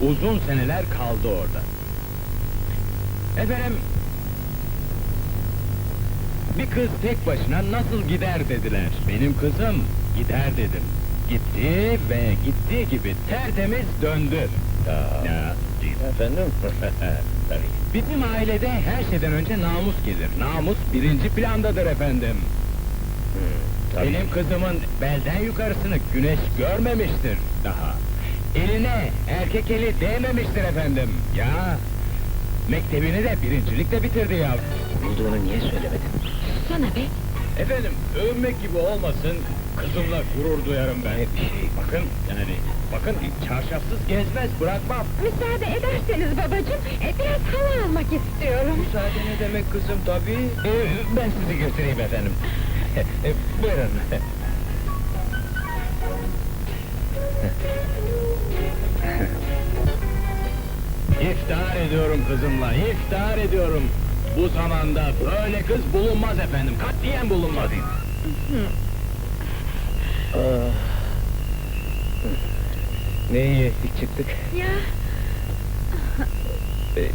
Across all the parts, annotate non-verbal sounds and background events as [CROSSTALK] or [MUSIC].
Uzun seneler kaldı orada. Efendim, bir kız tek başına nasıl gider dediler. Benim kızım gider dedim. Gitti ve gittiği gibi tertemiz döndü. Ya, Efendim? [LAUGHS] Tabii. Bizim ailede her şeyden önce namus gelir. Namus birinci plandadır efendim. tabii. Benim kızımın belden yukarısını güneş görmemiştir daha. Eline erkek eli değmemiştir efendim. Ya, mektebini de birincilikle bitirdi ya. Olduğunu niye söylemedin? Sana be. Efendim, övünmek gibi olmasın, kızımla gurur duyarım ben. Ne bir şey. Bakın, yani, bakın çarşafsız gezmez, bırakmam. Müsaade ederseniz babacığım, e, biraz hava almak istiyorum. Müsaade ne demek kızım tabii. Ee, ben sizi götüreyim efendim. Ee, [LAUGHS] buyurun. İftihar ediyorum kızımla, iftihar ediyorum. Bu zamanda böyle kız bulunmaz efendim, katiyen bulunmaz. Ah. Ne iyi ettik çıktık. Ya, şey,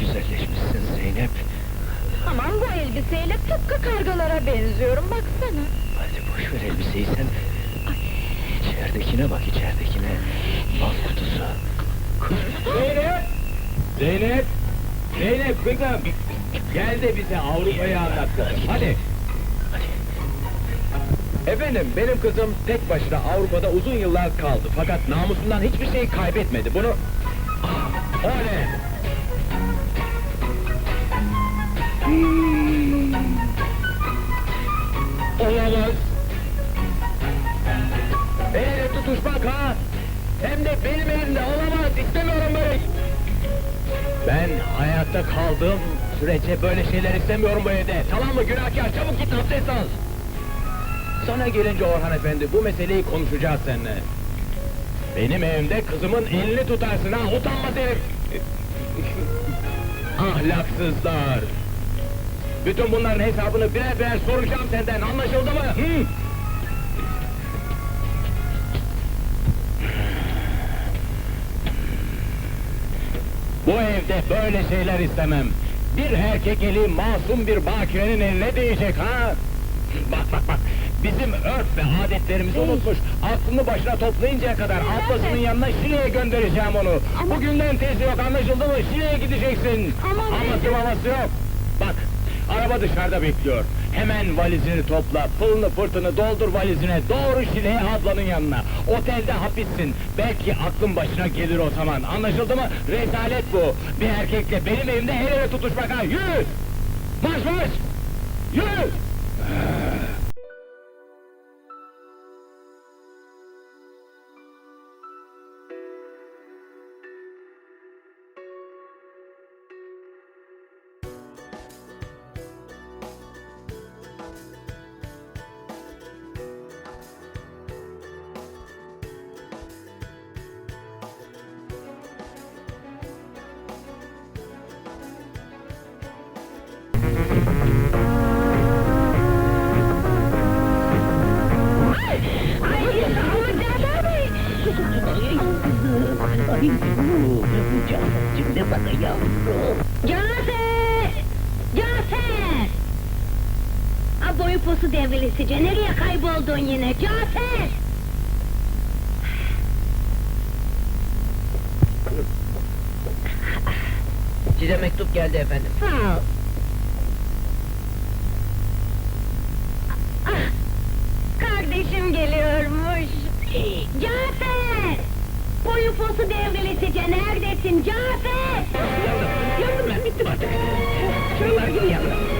Güzelleşmişsin Zeynep. aman bu elbiseyle tıpkı kargalara benziyorum, baksana. Ver elbiseyi sen. İçeridekine bak içeridekine. Bal kutusu. Zeynep! Zeynep! Zeynep kızım! Gel de bize Avrupa'yı anlat kızım, hadi! Efendim, benim kızım tek başına Avrupa'da uzun yıllar kaldı. Fakat namusundan hiçbir şey kaybetmedi. Bunu... O ne? Hmm. Olamaz! Tutuşmak ha! Hem de benim elimde olamaz, istemiyorum böyle! Ben hayatta kaldığım sürece böyle şeyler istemiyorum bu evde. Tamam mı günahkar? Çabuk git abdest! Sana gelince Orhan Efendi, bu meseleyi konuşacağız seninle. Benim evimde kızımın elini tutarsın ha, utanmaz herif! [LAUGHS] Ahlaksızlar! Bütün bunların hesabını birer birer soracağım senden, anlaşıldı mı? Hı? Böyle şeyler istemem. Bir erkek eli masum bir bakirenin eline değecek ha? Bak bak bak, bizim örf ve adetlerimizi unutmuş. Aklını başına toplayıncaya kadar ablasının yanına Şile'ye göndereceğim onu. Ama- Bugünden tezi yok anlaşıldı mı? Şile'ye gideceksin. Ama Aması maması yok. Bak, araba dışarıda bekliyor. Hemen valizini topla, pılını pırtını doldur valizine, doğru Şile'ye ablanın yanına. Otelde hapissin, belki aklın başına gelir o zaman, anlaşıldı mı? Rezalet bu, bir erkekle benim evimde el ele tutuşmak ha, yürü! Marş marş! Yürü! De bana yavrum. Cafer! Cafer! A boyu posu devrilisice, nereye kayboldun yine? Cafer! Size mektup geldi efendim. Sağ ol. Ah, kardeşim geliyormuş. Cafer! Posu devrilisice, neredesin Cafer? Yavrum, yavrum ben bittim artık. Çığlar gibi yavrum.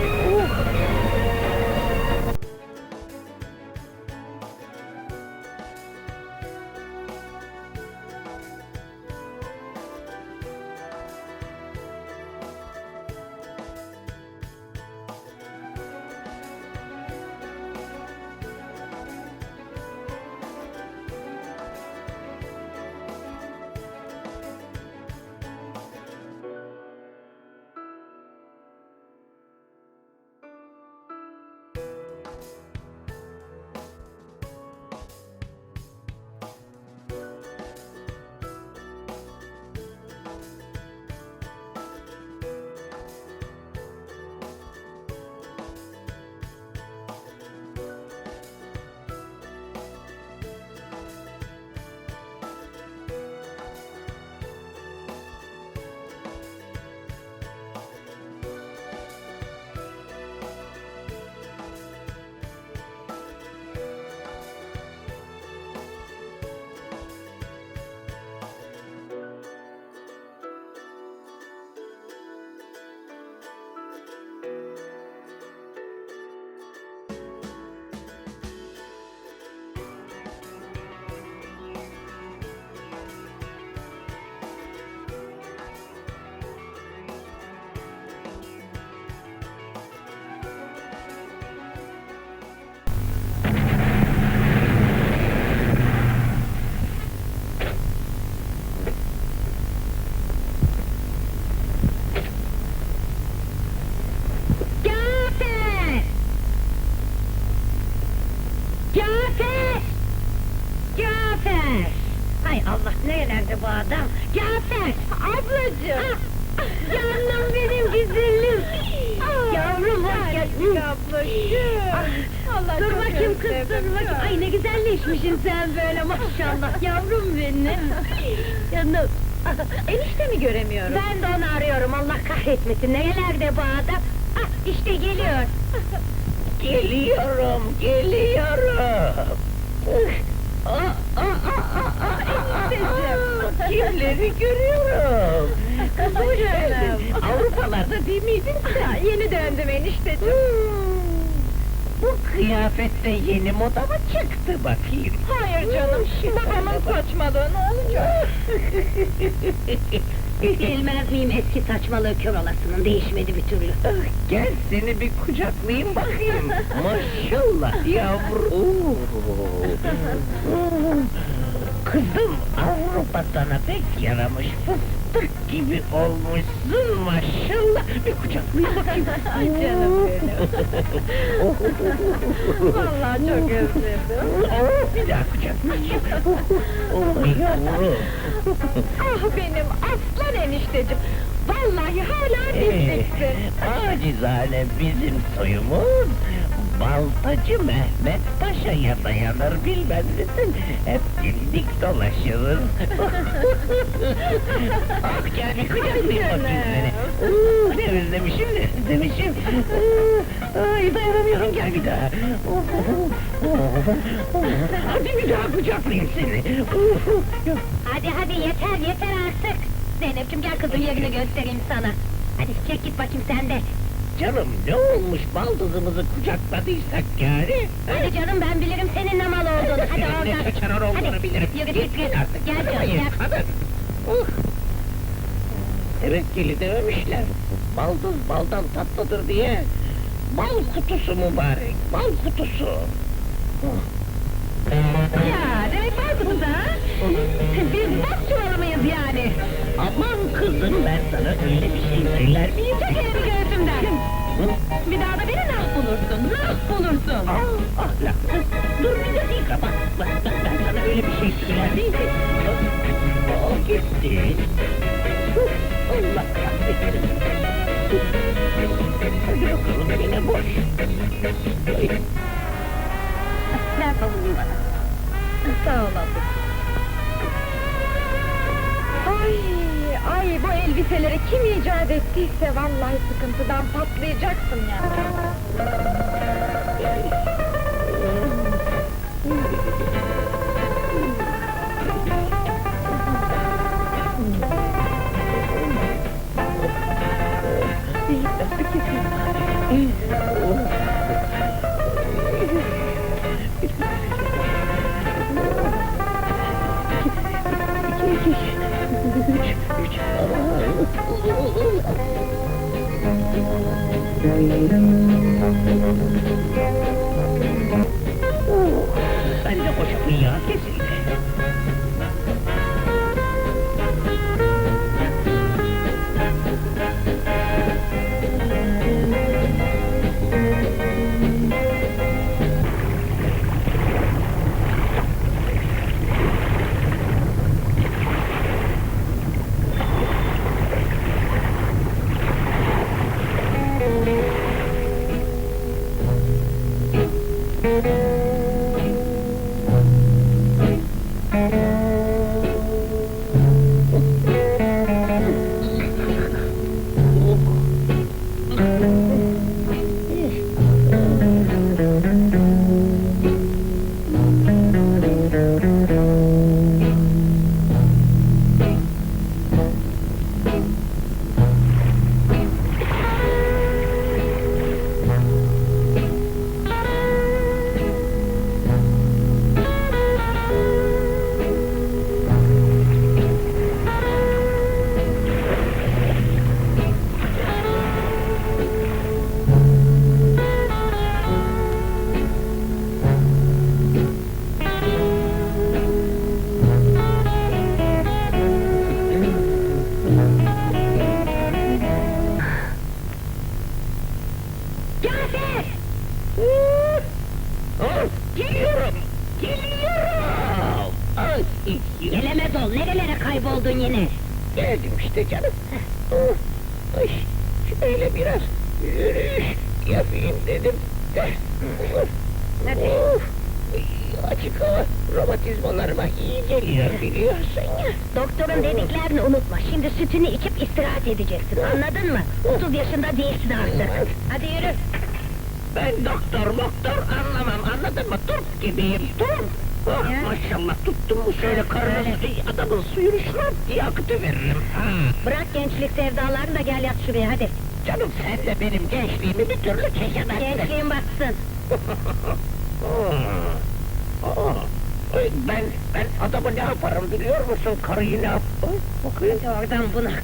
Güzelleşmişsin sen böyle maşallah. Yavrum benim. Canım. Enişte mi göremiyorum? Ben de onu arıyorum, Allah kahretmesin. Nerelerde bu adam? Ah, işte geliyor. Geliyorum, geliyorum. Aa, aa, aa, aa, aa, aa, Kimleri görüyorum? Kız hoş geldin. Avrupalarda değil miydin sen? Yeni döndüm enişteciğim. Bu kıyafette yeni moda mı çıktı bakayım? Hayır canım, babamın saçmalığı ne olacak? [LAUGHS] Bilmez miyim eski saçmalığı kör olasının değişmedi bir türlü. Gel seni bir kucaklayayım bakayım. [LAUGHS] Maşallah yavrum. [LAUGHS] Kızım Avrupa sana pek yaramış. Fıstık gibi olmuşsun maşallah. Bir kucaklayayım bakayım. [LAUGHS] Ay canım benim. [LAUGHS] Vallahi çok özledim. Bir daha kucaklayayım. Oh, yavrum. Ah benim aslan enişteciğim. Vallahi hala Ee, dizliksin. acizane bizim soyumuz Baltacı Mehmet Paşa'ya dayanır bilmez misin? Hep dimdik dolaşırız. [LAUGHS] ah gel bir kucaklayayım bakayım seni. Uh, ne özlemişim ne özlemişim. Uh, ay dayanamıyorum gel bir daha. Hadi bir daha kucaklayayım seni. Hadi hadi yeter yeter artık. Zeynep'ciğim gel kızım yerini göstereyim sana. Hadi çek git bakayım sen de. Canım ne olmuş baldızımızı kucakladıysak yani? Hadi canım ben bilirim senin ne mal olduğunu. Hadi Senin [LAUGHS] ne oradan. kaçarar olduğunu Hadi, bilirim. Yürü Git git artık. Gel canım gel. kadın. Uh. Tevekkeli dememişler. Baldız baldan tatlıdır diye. Bal kutusu mübarek, bal kutusu. Ya demek var kutuda ha? Biz bak çuvalamayız yani. Aman kızım ben sana öyle bir şey söyler miyim? Çek göğsümden. Bir daha da beni nah bulursun, nah bulursun. Ah, ahlaksız. Dur bir dakika bak, bak, bak ben sana öyle bir şey söyler miydim? O gitti. Allah kahretsin. Hadi bakalım yine boş. Ver bavulunu bana. Sağ ol abla. Ay, ay bu elbiseleri kim icat ettiyse vallahi sıkıntıdan patlayacaksın yani. 二人のご職員やけすぎて。Dedim. Of, açık hava romatizmalarıma iyi geliyor biliyorsun ya. Doktorun dediklerini unutma. Şimdi sütünü içip istirahat edeceksin. Anladın mı? 30 yaşında değilsin artık. Hadi yürü. Ben doktor doktor anlamam anladın mı? Turp gibiyim turp. Oh, Ya. maşallah tuttum mu şöyle karnı Öyle. adamın suyunu şurap diye akıtıveririm. Ha. Bırak gençlik sevdalarını da gel yat şuraya hadi. Canım sen de benim gençliğimi bir türlü çekemezsin. Gençliğin batsın. Ben ben adamı ne yaparım biliyor musun? Karıyı ne yap? Ay, Bakayım. Oradan bunak.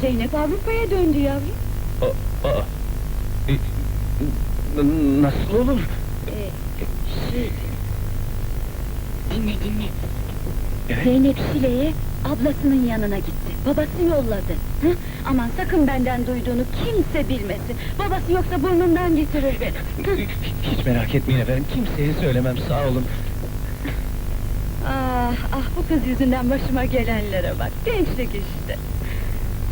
Zeynep Avrupa'ya döndü yavrum. Aa, aa. E, n- Nasıl olur? Ee, şey... Dinle dinle. Evet. Zeynep Şile'ye ablasının yanına gitti. Babası yolladı. Hı? Aman sakın benden duyduğunu kimse bilmesin. Babası yoksa burnundan getirir beni. Hı? Hiç merak etmeyin efendim, kimseye söylemem, sağ olun. Ah, ah bu kız yüzünden başıma gelenlere bak. Gençlik işte.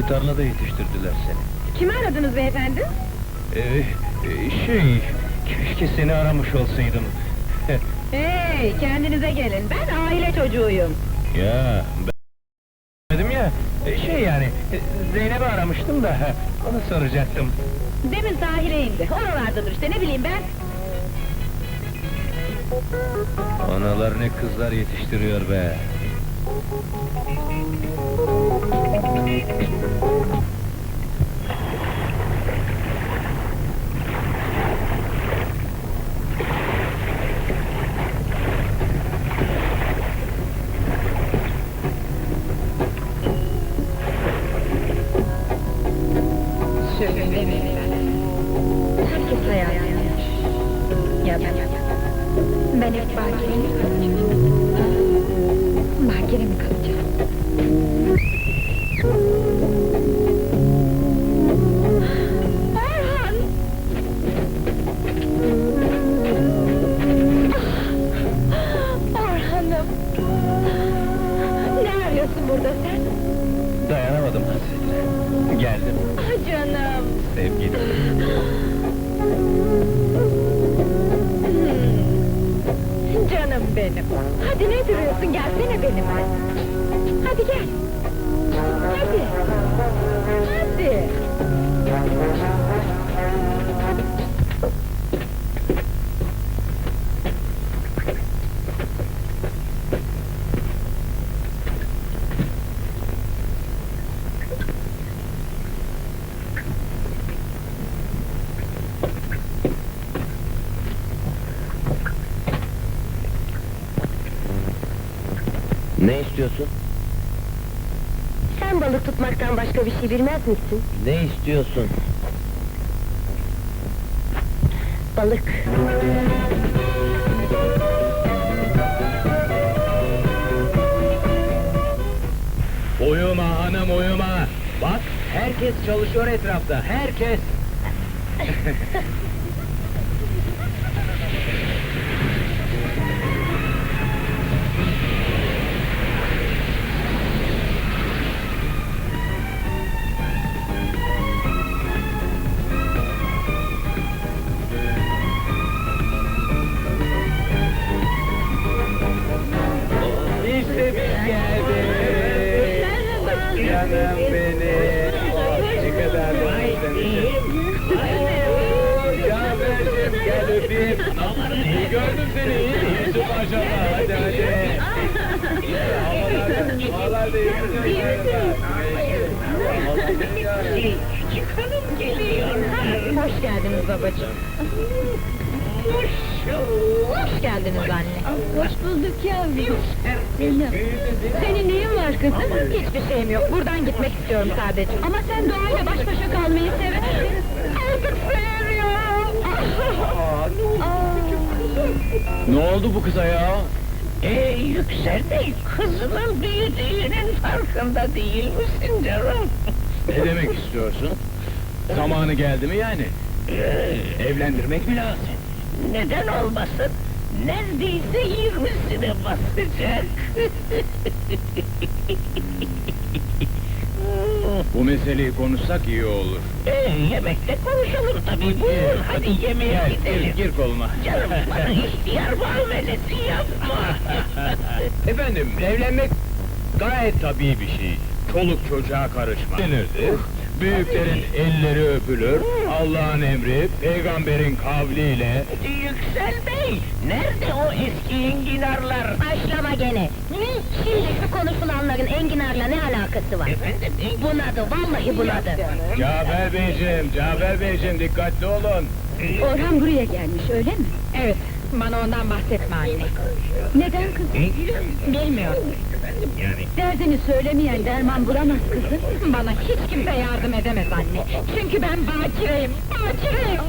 hangi tarlada yetiştirdiler seni? Kimi aradınız beyefendi? Ee, e, şey, keşke seni aramış olsaydım. [LAUGHS] Hey, kendinize gelin. Ben aile çocuğuyum. ya, ben dedim ya, e, şey yani, e, Zeynep'i aramıştım da, onu soracaktım. Demin sahile indi. Oralardadır işte, ne bileyim ben. Analar ne kızlar yetiştiriyor be. Ya ben? Ben hep bakire Bakire mi? Benim. Hadi ne duruyorsun gelsene benimle. Hadi gel. Hadi. Hadi. Ne istiyorsun? Sen balık tutmaktan başka bir şey bilmez misin? Ne istiyorsun? balık. Uyuma hanım uyuma. Bak herkes çalışıyor etrafta. Herkes. [LAUGHS] istiyorum sadece. Ama sen doğayla baş başa kalmayı seversin. Artık sevmiyorum. Ne oldu bu kıza ya? Ee, Yüksel Bey, kızının büyüdüğünün farkında değil misin canım? Ne demek istiyorsun? Zamanı geldi mi yani? Evlendirmek mi lazım? Neden olmasın? Neredeyse yirmisine basacak. [LAUGHS] Bu meseleyi konuşsak iyi olur. ee, yemekte konuşalım tabii. Buyurun, hadi yemeğe Gel, gidelim. gir, gir koluma. Canım bana ihtiyar muamelesi yapma. [LAUGHS] Efendim, evlenmek gayet tabii bir şey. Çoluk çocuğa karışma. Denirdi. Büyüklerin elleri öpülür, Allah'ın emri, peygamberin kavliyle... Yüksel Bey, nerede o eski enginarlar? Başlama gene. Şimdi şu konuşulanların enginarla ne alakası var? Efendim, enginar... Bunadı, vallahi bunadı. Cafer Beyciğim, Cafer Beyciğim dikkatli olun. Orhan buraya gelmiş öyle mi? Evet, bana ondan bahsetme anne. Neden kızım? Bilmiyorum. Derdini söylemeyen derman bulamaz kızım. Bana hiç kimse yardım edemez anne. Çünkü ben bakireyim, bakireyim.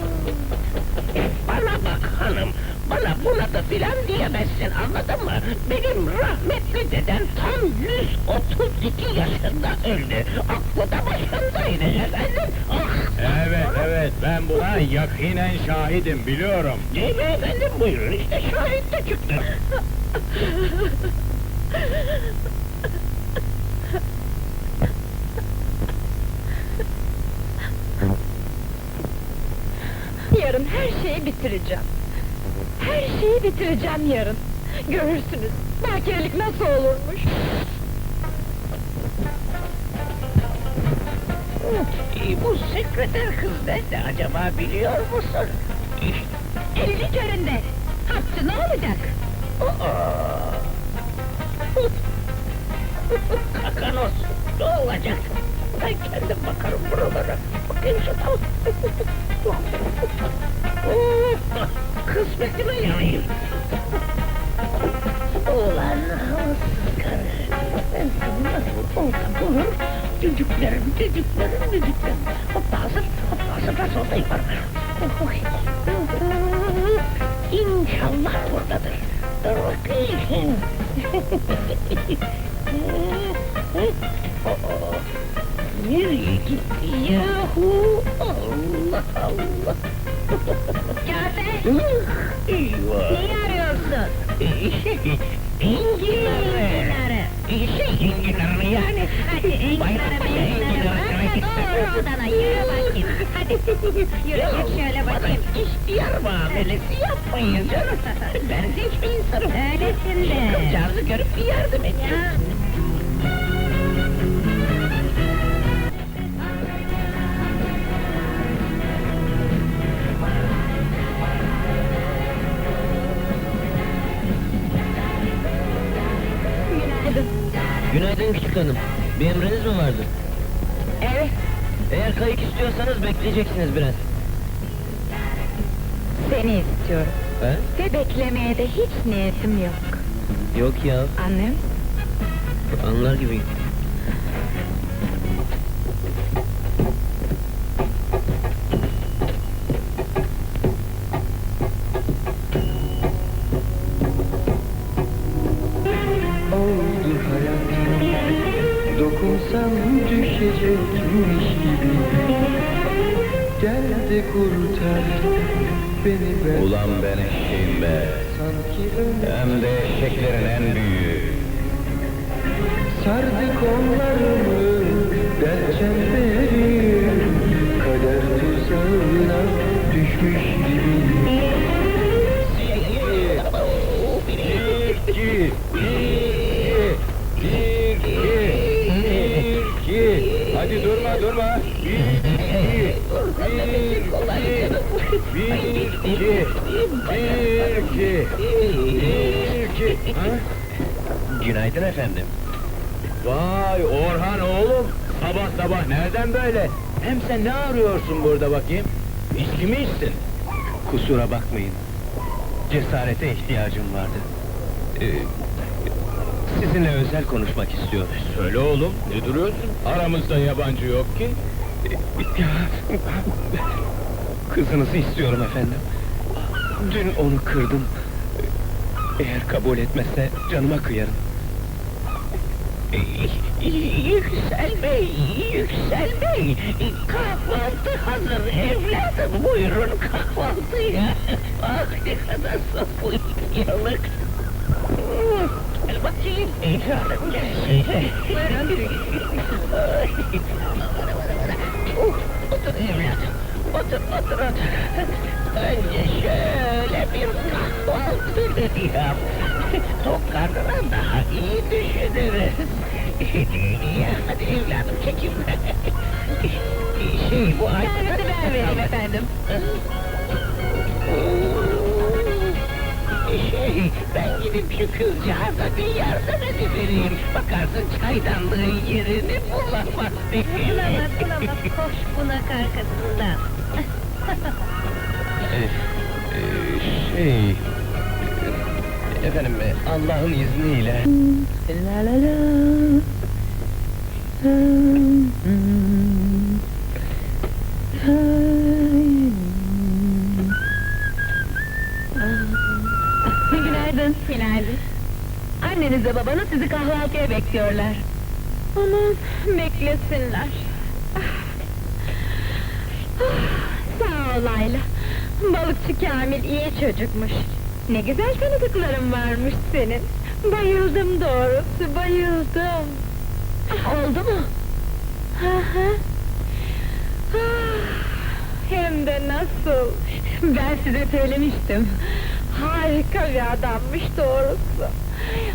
Bana bak hanım, bana buna da filan diyemezsin anladın mı? Benim rahmetli dedem tam 132 yaşında öldü. Aklı da başındaydı efendim. Ah! Evet, evet, ben buna yakinen şahidim, biliyorum. Değil mi efendim buyurun işte şahit de çıktı. Yarın her şeyi bitireceğim. Her şeyi bitireceğim yarın. Görürsünüz. Bakirelik nasıl olurmuş. Bu sekreter kız nerede acaba biliyor musun? Elli köründe. Hakkı ne olacak? Aa! Kakanos, ne olacak? Ben kendim bakarım buralara. Bakayım şuna. Oh, Kısmetime yanayım. Ulan namussuz karı. Ben seni nasıl olsa bulur, düdüklerim, düdüklerim, düdüklerim. Hoppa hazır, hoppa hazır, nasıl olsa yaparım. Oy. İnşallah buradadır. Dur bakayım. Aa, [LAUGHS] Nereye gitti yahu? Allah Allah. [LAUGHS] Eyvah. neyi arıyorsun? Enginarı. Şey, enginarı yani. Hadi enginarı, enginarı. Da doğru odana, yürü bakayım. Hadi, yürü git şöyle Bana bakayım. ihtiyar muamelesi yapmayın canım. Ben bir insanım. Öylesin de. Kızcağızı görüp bir yardım edeceğim. Günaydın küçük hanım. Bir emriniz mi vardı? Evet, Eğer kayık istiyorsanız bekleyeceksiniz biraz. seni istiyorum. He? Ve beklemeye de hiç niyetim yok. Yok ya, Annem? anlar gibi Ulan ben eşeğim be. Hem de eşeklerin en büyüğü. sardı kollarımı Dert çemberi Kader tuzağına düşmüş gibiyim Bir, iki, bir, iki, bir, iki. Hadi durma, durma. Bir, iki, bir, iki, bir, iki, bir, iki, bir, iki. Ha? Günaydın efendim. Vay Orhan oğlum, sabah sabah nereden böyle? Hem sen ne arıyorsun burada bakayım? İçki mi içtin? Kusura bakmayın. Cesarete ihtiyacım vardı. Ee, sizinle özel konuşmak istiyorum. Söyle oğlum, ne duruyorsun? Aramızda yabancı yok ki. Kızınızı istiyorum efendim. Dün onu kırdım. Eğer kabul etmezse canıma kıyarım. Yüksel Bey, Yüksel Bey, kahvaltı hazır evladım, buyurun kahvaltıya. Ah ne kadar saf uyanık. Gel bakayım, evladım gel. Buyurun. Otur evladım, otur, otur, otur. Önce şöyle bir kahvaltı yap. Tok karnına daha iyi düşünürüz. Ya, Hadi evladım çekin. [LAUGHS] Şey bu ay... Servisi ben vereyim efendim. Şey, ben gidip şu kızcağıza bir yardım edivereyim. Bakarsın çaydanlığın yerini bulamaz. Bulamaz bulamaz koş bunak arkasından. [LAUGHS] Ee, e, şey... e, Efendim, e, Allah'ın izniyle... La la la. Günaydın. Günaydın. Annenizle babanız sizi kahvaltıya bekliyorlar. Aman beklesinler. Ah. Ah, Sağ ol Ayla. Balıkçı Kamil iyi çocukmuş. Ne güzel tanıdıkların varmış senin. Bayıldım doğrusu, bayıldım. Oldu mu? Hı. Ah, Hem de nasıl? Ben size söylemiştim. Harika bir adammış doğrusu.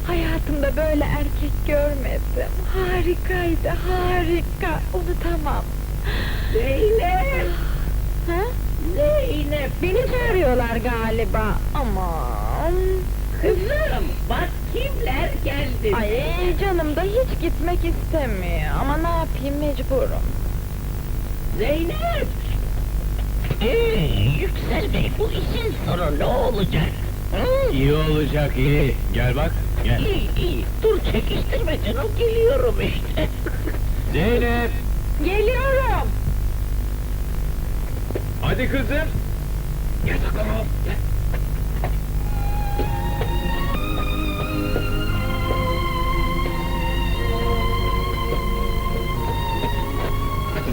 Hayatımda böyle erkek görmedim. Harikaydı, harika. Unutamam. Zeynep! Ha? Zeynep! Beni çağırıyorlar galiba. Aman. Kızım, bak kimler geldi. Ay canım da hiç gitmek istemiyor. Ama ne yapayım mecburum. Zeynep! Ee, Yüksel Bey, bu işin sonu ne olacak? Hı? İyi olacak, iyi. Gel bak, gel. İyi, iyi. Dur çekiştirme canım, geliyorum işte. Zeynep, Geliyorum. Hadi kızım. Gel bakalım, gel.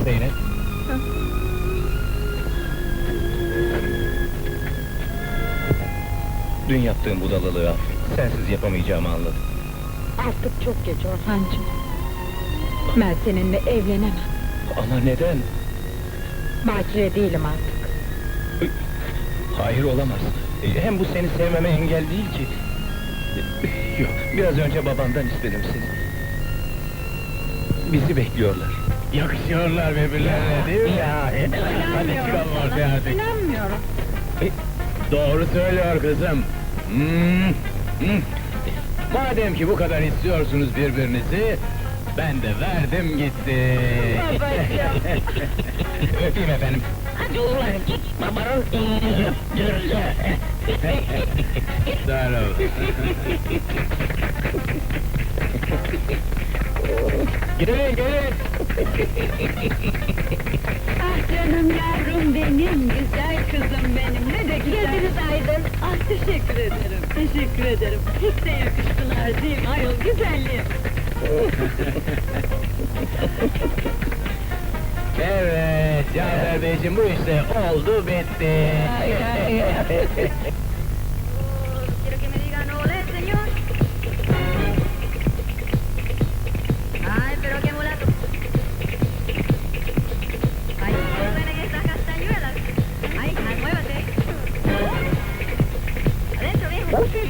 Zeynep. Dün yaptığım budalılığı affet. Sensiz yapamayacağımı anladım. Artık çok geç Orhancığım. Ben seninle evlenemem. Ama neden? Bakire değilim artık. Hayır olamaz. E, Hem bu seni sevmeme engel değil ki. E, Yok, biraz önce babandan istedim sizi. Bizi bekliyorlar. Yakışıyorlar birbirlerine değil mi? Ya, Hadi çıkalım ortaya hadi. İnanmıyorum. Doğru söylüyor kızım. Hmm, hmm. Madem ki bu kadar istiyorsunuz birbirinizi, ben de verdim gitti. [LAUGHS] Öpeyim efendim. Hadi ulan git babanın elini öptür. Sağ ol. gelin gelin. Ah canım yavrum benim, güzel kızım benim. Ne de güzel. Gözünüz aydın. Ah teşekkür ederim, teşekkür ederim. Pek de yakıştılar değil mi? Ayol güzelliğim. Evet, Cafer Beyciğim bu işte oldu bitti.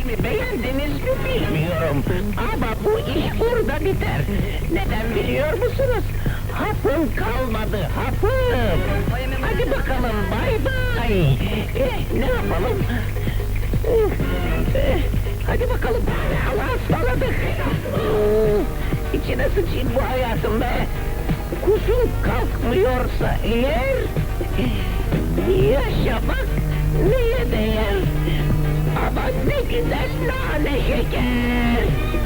Bu filmi beğendiniz mi bilmiyorum. Ama bu iş burada biter. Neden biliyor musunuz? Hapım kalmadı, hapım. Hadi bakalım, bay bay. Eh, ne yapalım? Eh, eh, hadi bakalım, Allah'a ısmarladık. Hmm, İçine sıçayım bu hayatım be. Kuşun kalkmıyorsa eğer... Yaşamak neye değer? Ne güzel nane şeker!